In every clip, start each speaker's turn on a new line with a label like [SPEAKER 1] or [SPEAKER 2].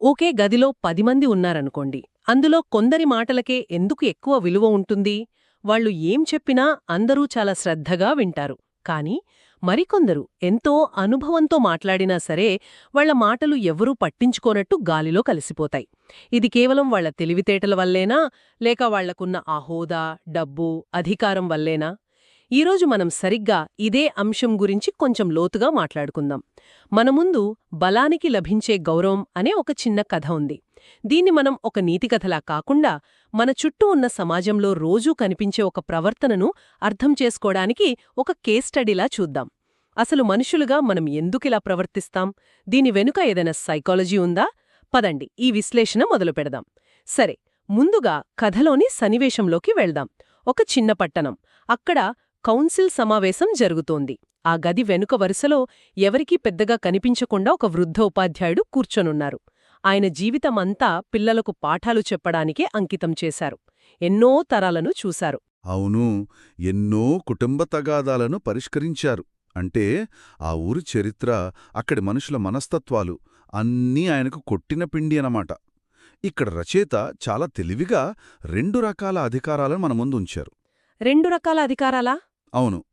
[SPEAKER 1] ఒకే గదిలో పది మంది ఉన్నారనుకోండి. అందులో కొందరి మాటలకే ఎందుకు ఎక్కువ విలువ ఉంటుంది? వాళ్ళు ఏం చెప్పినా అందరూ చాలా శ్రద్ధగా వింటారు. కాని మరికొందరు ఎంతో అనుభవంతో మాట్లాడినా సరే వాళ్ళ మాటలు ఎవరూ పట్టించుకోనట్టు గాలిలో కలిసిపోతాయి. ఇది కేవలం వాళ్ళ తెలివితేటల వల్లేనా? లేక వాళ్ళకున్న ఆ హోదా డబ్బు అధికారం వల్లేనా? ఈరోజు మనం సరిగ్గా ఇదే అంశం గురించి కొంచెం లోతుగా మాట్లాడుకుందాం. మన ముందు బలానికి లభించే గౌరవం అనే ఒక చిన్న కథ ఉంది. దీన్ని మనం ఒక నీతికథలా కాకుండా మన చుట్టూ ఉన్న సమాజంలో రోజూ కనిపించే ఒక ప్రవర్తనను అర్థం చేసుకోవడానికి ఒక కేస్ స్టడీలా చూద్దాం. అసలు మనుషులుగా మనం ఎందుకిలా ప్రవర్తిస్తాం? దీని వెనుక ఏదైనా సైకాలజీ ఉందా? పదండి ఈ విశ్లేషణ మొదలు పెడదాం. సరే ముందుగా కథలోని సన్నివేశంలోకి వెళ్దాం. ఒక చిన్న పట్టణం. అక్కడ కౌన్సిల్ సమావేశం జరుగుతోంది. ఆ గది వెనుక వరుసలో ఎవరికీ పెద్దగా కనిపించకుండా ఒక వృద్ధ ఉపాధ్యాయుడు కూర్చొనున్నారు. ఆయన జీవితమంతా పిల్లలకు పాఠాలు చెప్పడానికే అంకితం చేశారు. ఎన్నో తరాలను చూశారు.
[SPEAKER 2] అవును ఎన్నో కుటుంబ తగాదాలను పరిష్కరించారు. అంటే ఆ ఊరి చరిత్ర అక్కడి మనుషుల మనస్తత్వాలు అన్నీ ఆయనకు కొట్టిన పిండి అనమాట ఇక్కడ రచయిత చాలా తెలివిగా రెండు రకాల అధికారాలను మన ముందు ఉంచారు.
[SPEAKER 1] రెండు రకాల అధికారాలా?
[SPEAKER 2] అవును.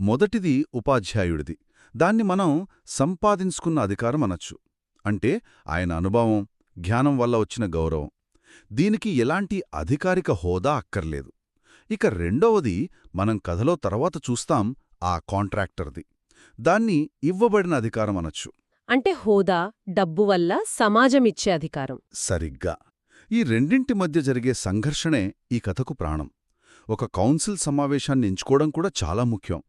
[SPEAKER 2] మొదటిది ఉపాధ్యాయుడిది. దాన్ని మనం సంపాదించుకున్న అధికారం అనొచ్చు. అంటే ఆయన అనుభవం జ్ఞానం వల్ల వచ్చిన గౌరవం. దీనికి ఎలాంటి అధికారిక హోదా అక్కర్లేదు. ఇక రెండవది మనం కథలో తర్వాత చూస్తాం ఆ కాంట్రాక్టర్ది. దాన్ని ఇవ్వబడిన అధికారం అనొచ్చు.
[SPEAKER 1] అంటే హోదా డబ్బు వల్ల సమాజమిచ్చే అధికారం.
[SPEAKER 2] సరిగ్గా. ఈ రెండింటి మధ్య జరిగే సంఘర్షణే ఈ కథకు ప్రాణం. ఒక కౌన్సిల్ సమావేశాన్ని ఎంచుకోవడం కూడా చాలా ముఖ్యం.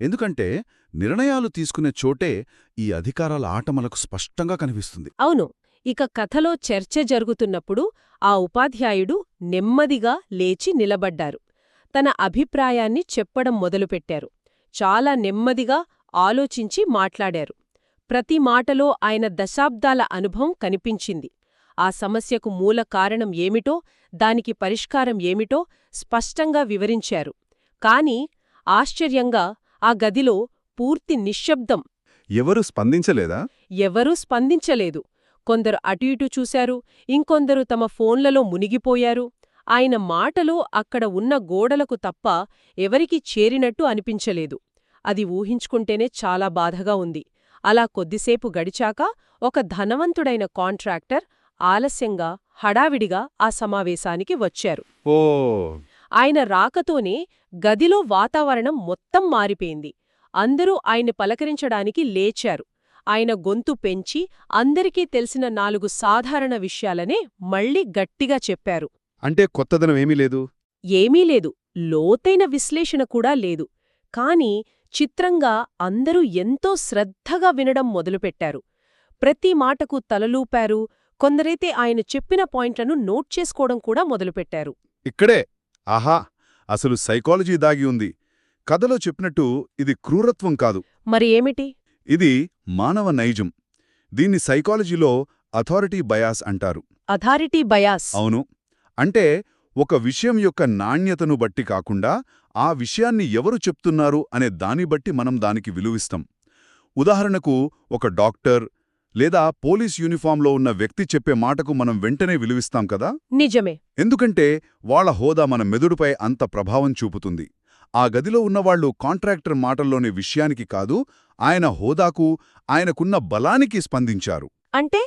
[SPEAKER 2] ఎందుకంటే నిర్ణయాలు తీసుకునే చోటే ఈ అధికారాల ఆట మనకు స్పష్టంగా కనిపిస్తుంది.
[SPEAKER 1] అవును ఇక కథలో చర్చ జరుగుతున్నప్పుడు ఆ ఉపాధ్యాయుడు నెమ్మదిగా లేచి నిలబడ్డారు. తన అభిప్రాయాన్ని చెప్పడం మొదలుపెట్టారు. చాలా నెమ్మదిగా ఆలోచించి మాట్లాడారు. ప్రతి మాటలో ఆయన దశాబ్దాల అనుభవం కనిపించింది. ఆ సమస్యకు మూల కారణం ఏమిటో దానికి పరిష్కారం ఏమిటో స్పష్టంగా వివరించారు. కాని ఆశ్చర్యంగా ఆ గదిలో పూర్తి నిశ్శబ్దం.
[SPEAKER 2] ఎవరు స్పందించలేదా?
[SPEAKER 1] ఎవరూ స్పందించలేదు. కొందరు అటు ఇటు చూశారు ఇంకొందరు తమ ఫోన్లలో మునిగిపోయారు. ఆయన మాటలు అక్కడ ఉన్న గోడలకు తప్ప ఎవరికీ చేరినట్టు అనిపించలేదు. అది ఊహించుకుంటేనే చాలా బాధగా ఉంది. అలా కొద్దిసేపు గడిచాక ఒక ధనవంతుడైన కాంట్రాక్టర్ ఆలస్యంగా హడావిడిగా ఆ సమావేశానికి వచ్చారు.
[SPEAKER 2] ఓ!
[SPEAKER 1] ఆయన రాకతోనే గదిలో వాతావరణం మొత్తం మారిపోయింది. అందరూ ఆయన పలకరించడానికి లేచారు. ఆయన గొంతు పెంచి అందరికీ తెలిసిన నాలుగు సాధారణ విషయాలనే మళ్ళీ గట్టిగా చెప్పారు.
[SPEAKER 2] అంటే కొత్తదనమేమీ లేదు?
[SPEAKER 1] ఏమీ లేదు. లోతైన విశ్లేషణ కూడా లేదు. కాని చిత్రంగా అందరూ ఎంతో శ్రద్ధగా వినడం మొదలుపెట్టారు. ప్రతి మాటకు తలలూపారు. కొందరైతే ఆయన చెప్పిన పాయింట్లను నోట్ చేసుకోవడం కూడా మొదలుపెట్టారు.
[SPEAKER 2] ఇక్కడే. ఆహా! అసలు సైకాలజీ దాగి ఉంది. కథలో చెప్పినట్టు ఇది క్రూరత్వం కాదు.
[SPEAKER 1] మరి ఏమిటి?
[SPEAKER 2] ఇది మానవ నైజం. దీన్ని సైకాలజీలో అథారిటీ బయాస్ అంటారు.
[SPEAKER 1] Authority bias.
[SPEAKER 2] అవును. అంటే ఒక విషయం యొక్క నాణ్యతను బట్టి కాకుండా ఆ విషయాన్ని ఎవరు చెప్తున్నారు అనే దాన్ని బట్టి మనం దానికి విలువిస్తాం. ఉదాహరణకు ఒక డాక్టర్ లేదా పోలీస్ యూనిఫాంలో ఉన్న వ్యక్తి చెప్పే మాటకు మనం వెంటనే విలువిస్తాం కదా?
[SPEAKER 1] నిజమే.
[SPEAKER 2] ఎందుకంటే వాళ్ళ హోదా మన మెదుడుపై అంత ప్రభావం చూపుతుంది. ఆ గదిలో ఉన్నవాళ్ళు కాంట్రాక్టర్ మాటల్లోని విషయానికి కాదు ఆయన హోదాకు ఆయనకున్న బలానికి స్పందించారు.
[SPEAKER 1] అంటే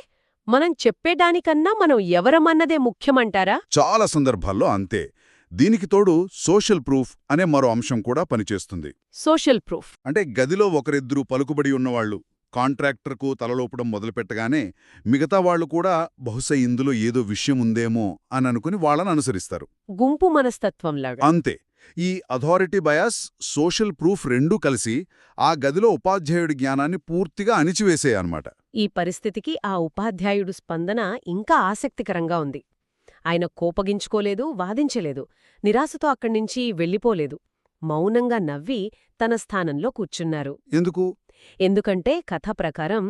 [SPEAKER 1] మనం చెప్పేదానికన్నా మనం ఎవరమన్నదే ముఖ్యమంటారా?
[SPEAKER 2] చాలా సందర్భాల్లో అంతే. దీనికి తోడు సోషల్ ప్రూఫ్ అనే మరో అంశం కూడా పనిచేస్తుంది.
[SPEAKER 1] Social proof.
[SPEAKER 2] అంటే గదిలో ఒకరిద్దరూ పలుకుబడి ఉన్నవాళ్ళు కాంట్రాక్టర్కు తలలోపడం మొదలుపెట్టగానే మిగతా వాళ్ళు కూడా బహుశా ఇందులో ఏదో విషయం ఉందేమో అని అనుకుని వాళ్ళని అనుసరిస్తారు.
[SPEAKER 1] గుంపు మనస్తత్వంలాగా
[SPEAKER 2] అంతే. ఈ అథారిటీ బయాస్ సోషల్ ప్రూఫ్ రెండూ కలిసి ఆ గదిలో ఉపాధ్యాయుడి జ్ఞానాన్ని పూర్తిగా అణిచివేసేయన్నమాట.
[SPEAKER 1] ఈ పరిస్థితికి ఆ ఉపాధ్యాయుడు స్పందన ఇంకా ఆసక్తికరంగా ఉంది. ఆయన కోపగించుకోలేదు వాదించలేదు. నిరాశతో అక్కడ్నించి వెళ్ళిపోలేదు. మౌనంగా నవ్వి తన స్థానంలో కూర్చున్నారు.
[SPEAKER 2] ఎందుకు?
[SPEAKER 1] ఎందుకంటే కథ ప్రకారం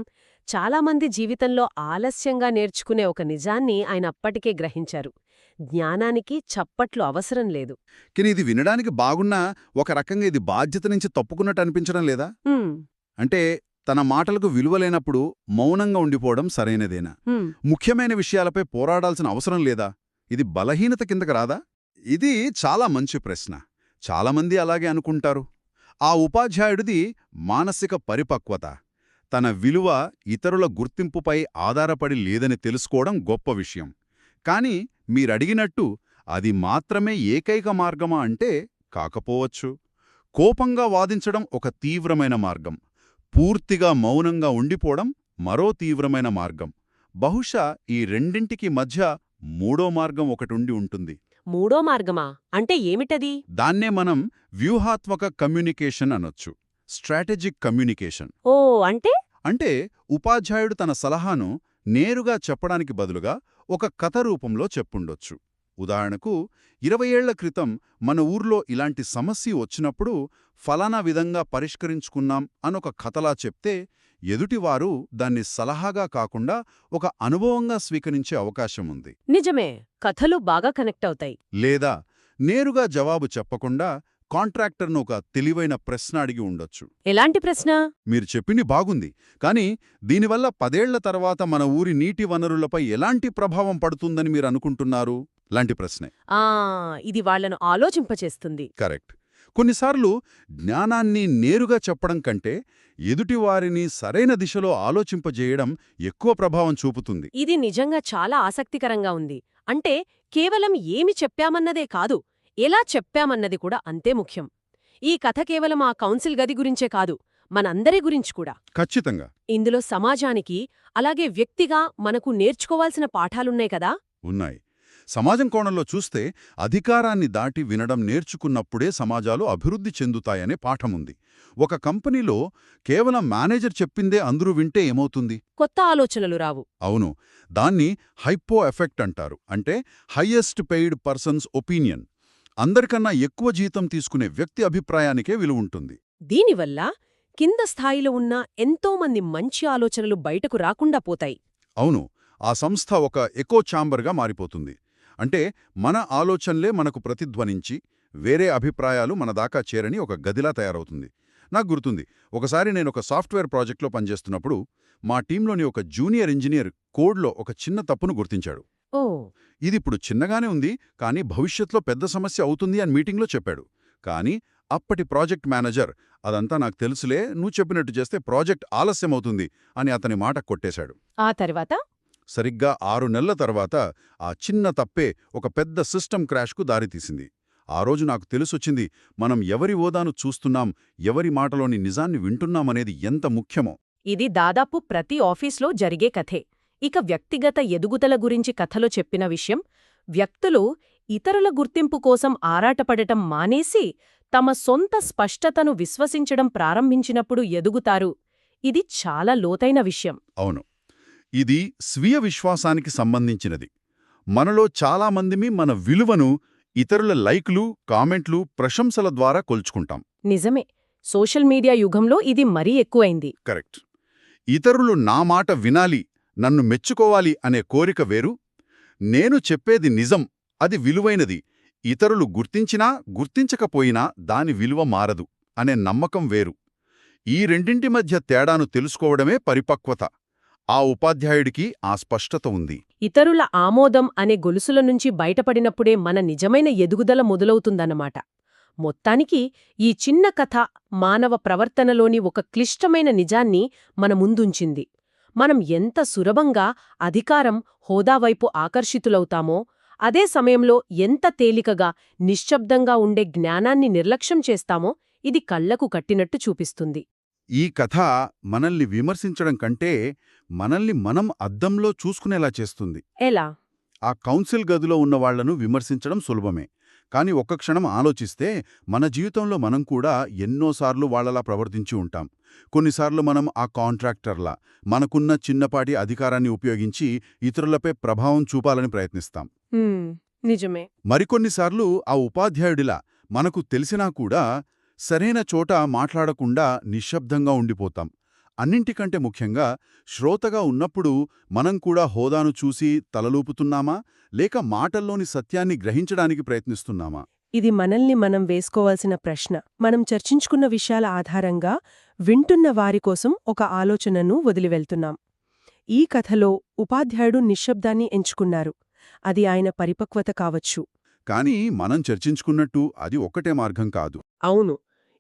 [SPEAKER 1] చాలామంది జీవితంలో ఆలస్యంగా నేర్చుకునే ఒక నిజాన్ని ఆయన అప్పటికే గ్రహించారు. జ్ఞానానికి చప్పట్లు అవసరం లేదు.
[SPEAKER 2] కానీ ఇది వినడానికి బాగున్నా ఒక రకంగా ఇది బాధ్యత నుంచి తప్పుకున్నట్టు అనిపించడం లేదా? అంటే తన మాటలకు విలువలేనప్పుడు మౌనంగా ఉండిపోవడం సరైనదేనా? ముఖ్యమైన విషయాలపై పోరాడాల్సిన అవసరం లేదా? ఇది బలహీనత కిందకు రాదా? ఇది చాలా మంచి ప్రశ్న. చాలామంది అలాగే అనుకుంటారు. ఆ ఉపాధ్యాయుడిది మానసిక పరిపక్వత. తన విలువ ఇతరుల గుర్తింపుపై ఆధారపడి లేదని తెలుసుకోవడం గొప్ప విషయం. కాని మీరడిగినట్టు అది మాత్రమే ఏకైక మార్గమా అంటే కాకపోవచ్చు. కోపంగా వాదించడం ఒక తీవ్రమైన మార్గం. పూర్తిగా మౌనంగా ఉండిపోవడం మరో తీవ్రమైన మార్గం. బహుశా ఈ రెండింటికి మధ్య మూడో మార్గం ఒకటుండి ఉంటుంది.
[SPEAKER 1] మూడో మార్గమా? అంటే ఏమిటది?
[SPEAKER 2] దాన్నే మనం వ్యూహాత్మక కమ్యూనికేషన్ అనొచ్చు. Strategic communication.
[SPEAKER 1] ఓ అంటే?
[SPEAKER 2] అంటే ఉపాధ్యాయుడు తన సలహాను నేరుగా చెప్పడానికి బదులుగా ఒక కథ రూపంలో చెప్పుండొచ్చు. ఉదాహరణకు ఇరవై ఏళ్ళ క్రితం మన ఊర్లో ఇలాంటి సమస్య వచ్చినప్పుడు ఫలానా విధంగా పరిష్కరించుకున్నాం అనొక కథలా చెప్తే ఎదుటివారు దాన్ని సలహాగా కాకుండా ఒక అనుభవంగా స్వీకరించే అవకాశం ఉంది.
[SPEAKER 1] నిజమే కథలు బాగా కనెక్ట్ అవుతాయి.
[SPEAKER 2] లేదా నేరుగా జవాబు చెప్పకుండా కాంట్రాక్టర్ను ఒక తెలివైన ప్రశ్న అడిగి ఉండొచ్చు.
[SPEAKER 1] ఎలాంటి ప్రశ్న?
[SPEAKER 2] మీరు చెప్పింది బాగుంది కానీ దీనివల్ల పదేళ్ళ తర్వాత మన ఊరి నీటి వనరులపై ఎలాంటి ప్రభావం పడుతుందని మీరు అనుకుంటున్నారు? లాంటి ప్రశ్నే.
[SPEAKER 1] ఆ ఇది వాళ్ళను ఆలోచింపచేస్తుంది.
[SPEAKER 2] కరెక్ట్. కొన్నిసార్లు జ్ఞానాన్ని నేరుగా చెప్పడం కంటే ఎదుటివారిని సరైన దిశలో ఆలోచింపజేయడం ఎక్కువ ప్రభావం చూపుతుంది.
[SPEAKER 1] ఇది నిజంగా చాలా ఆసక్తికరంగా ఉంది. అంటే కేవలం ఏమి చెప్పామన్నదే కాదు ఎలా చెప్పామన్నది కూడా అంతే ముఖ్యం. ఈ కథ కేవలం ఆ కౌన్సిల్ గది గురించే కాదు మనందరి గురించి కూడా.
[SPEAKER 2] ఖచ్చితంగా.
[SPEAKER 1] ఇందులో సమాజానికి అలాగే వ్యక్తిగా మనకు నేర్చుకోవాల్సిన పాఠాలున్నాయి కదా?
[SPEAKER 2] ఉన్నాయి. సమాజం కోణంలో చూస్తే అధికారాన్ని దాటి వినడం నేర్చుకున్నప్పుడే సమాజాలు అభివృద్ధి చెందుతాయనే పాఠముంది. ఒక కంపెనీలో కేవలం మేనేజర్ చెప్పిందే అందరూ వింటే ఏమవుతుంది?
[SPEAKER 1] కొత్త ఆలోచనలు రావు.
[SPEAKER 2] అవును. దాన్ని హైపో ఎఫెక్ట్ అంటారు. అంటే హయ్యెస్ట్ పెయిడ్ పర్సన్స్ ఒపీనియన్. అందరికన్నా ఎక్కువ జీతం తీసుకునే వ్యక్తి అభిప్రాయానికే విలువుంటుంది
[SPEAKER 1] దీనివల్ల కింద స్థాయిలో ఉన్న ఎంతో మంది మంచి ఆలోచనలు బయటకు రాకుండా పోతాయి.
[SPEAKER 2] అవును. ఆ సంస్థ ఒక ఎకో ఛాంబర్గా మారిపోతుంది. అంటే మన ఆలోచనలే మనకు ప్రతిధ్వనించి వేరే అభిప్రాయాలు మన దాకా చేరని ఒక గదిలా తయారవుతుంది. నాకు గుర్తుంది ఒకసారి నేను ఒక సాఫ్ట్వేర్ ప్రాజెక్ట్లో పనిచేస్తున్నప్పుడు మా టీంలోని ఒక జూనియర్ ఇంజనీర్ కోడ్లో ఒక చిన్న తప్పును గుర్తించాడు.
[SPEAKER 1] ఓ!
[SPEAKER 2] ఇది ఇప్పుడు చిన్నగానే ఉంది కానీ భవిష్యత్లో పెద్ద సమస్య అవుతుంది అని మీటింగ్లో చెప్పాడు. కానీ అప్పటి ప్రాజెక్ట్ మేనేజర్ అదంతా నాకు తెలుసులే నువ్వు చెప్పినట్టు చేస్తే ప్రాజెక్ట్ ఆలస్యమవుతుంది అని అతని మాట కొట్టేశాడు.
[SPEAKER 1] ఆ తర్వాత?
[SPEAKER 2] సరిగ్గా ఆరు నెలల తర్వాత ఆ చిన్న తప్పే ఒక పెద్ద సిస్టమ్ క్రాష్కు దారితీసింది. ఆ రోజు నాకు తెలిసొచ్చింది మనం ఎవరి ఓదాను చూస్తున్నాం ఎవరి మాటలోని నిజాన్ని వింటున్నామనేది ఎంత ముఖ్యమో.
[SPEAKER 1] ఇది దాదాపు ప్రతి ఆఫీస్లో జరిగే కథే. ఇక వ్యక్తిగత ఎదుగుదల గురించి కథలో చెప్పిన విషయం వ్యక్తులు ఇతరుల గుర్తింపు కోసం ఆరాటపడటం మానేసి తమ సొంత స్పష్టతను విశ్వసించడం ప్రారంభించినప్పుడు ఎదుగుతారు. ఇది చాలా లోతైన విషయం.
[SPEAKER 2] అవును. ఇది స్వీయ విశ్వాసానికి సంబంధించినది. మనలో చాలామందిమి మన విలువను ఇతరుల లైకులు కామెంట్లు ప్రశంసల ద్వారా కొల్చుకుంటాం.
[SPEAKER 1] నిజమే. సోషల్ మీడియా యుగంలో ఇది మరీ ఎక్కువైంది.
[SPEAKER 2] కరెక్ట్. ఇతరులు నా మాట వినాలి నన్ను మెచ్చుకోవాలి అనే కోరిక వేరు. నేను చెప్పేది నిజం అది విలువైనది. ఇతరులు గుర్తించినా గుర్తించకపోయినా దాని విలువ మారదు అనే నమ్మకం వేరు. ఈ రెండింటి మధ్య తేడాను తెలుసుకోవడమే పరిపక్వత. ఆ ఉపాధ్యాయుడికి ఆ స్పష్టత ఉంది.
[SPEAKER 1] ఇతరుల ఆమోదం అనే గొలుసుల నుంచి బయటపడినప్పుడే మన నిజమైన ఎదుగుదల మొదలవుతుందన్నమాట. మొత్తానికి ఈ చిన్న కథ మానవ ప్రవర్తనలోని ఒక క్లిష్టమైన నిజాన్ని మన ముందుంచింది. మనం ఎంత సులభంగా అధికారం హోదావైపు ఆకర్షితులవుతామో అదే సమయంలో ఎంత తేలికగా నిశ్శబ్దంగా ఉండే జ్ఞానాన్ని నిర్లక్ష్యం చేస్తామో ఇది కళ్ళకు కట్టినట్టు చూపిస్తుంది.
[SPEAKER 2] ఈ కథ మనల్ని విమర్శించడం కంటే మనల్ని మనం అద్దంలో చూసుకునేలా చేస్తుంది.
[SPEAKER 1] ఎలా?
[SPEAKER 2] ఆ కౌన్సిల్ గదిలో ఉన్న వాళ్ళను విమర్శించడం సులభమే. కాని ఒక్క క్షణం ఆలోచిస్తే మన జీవితంలో మనం కూడా ఎన్నోసార్లు వాళ్ళలా ప్రవర్తించి ఉంటాం. కొన్నిసార్లు మనం ఆ కాంట్రాక్టర్లా మనకున్న చిన్నపాటి అధికారాన్ని ఉపయోగించి ఇతరులపై ప్రభావం చూపాలని ప్రయత్నిస్తాం.
[SPEAKER 1] నిజమే.
[SPEAKER 2] మరికొన్నిసార్లు ఆ ఉపాధ్యాయుడిలా మనకు తెలిసినా కూడా సరైన చోట మాట్లాడకుండా నిశ్శబ్దంగా ఉండిపోతాం. అన్నింటికంటే ముఖ్యంగా శ్రోతగా ఉన్నప్పుడు మనం కూడా హోదాను చూసి తలలూపుతున్నామా? లేక మాటల్లోని సత్యాన్ని గ్రహించడానికి ప్రయత్నిస్తున్నామా?
[SPEAKER 3] ఇది మనల్ని మనం వేసుకోవాల్సిన ప్రశ్న. మనం చర్చించుకున్న విషయాల ఆధారంగా వింటున్న వారి కోసం ఒక ఆలోచనను వదిలివెళ్తున్నాం. ఈ కథలో ఉపాధ్యాయుడు నిశ్శబ్దాన్ని ఎంచుకున్నారు. అది ఆయన పరిపక్వత కావచ్చు.
[SPEAKER 2] కానీ మనం చర్చించుకున్నట్టు అది ఒక్కటే మార్గం కాదు.
[SPEAKER 1] అవును.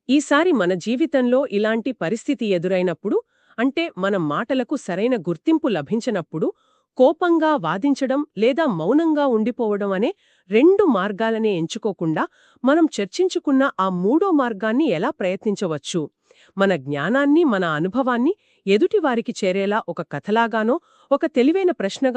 [SPEAKER 1] ఈసారి మన జీవితంలో ఇలాంటి పరిస్థితి ఎదురైనప్పుడు అంటే మన మాటలకు సరైన గుర్తింపు లభించినప్పుడు కోపంగా వాదించడం లేదా మౌనంగా ఉండిపోవడం అనే రెండు మార్గాలనే ఎంచుకోకుండా మనం చర్చించుకున్న ఆ మూడో మార్గాన్ని ఎలా ప్రయత్నించవచ్చు? మన జ్ఞానాన్ని మన అనుభవాన్ని ఎదుటివారికి చేరేలా ఒక కథలాగానో ఒక తెలివైన ప్రశ్నగా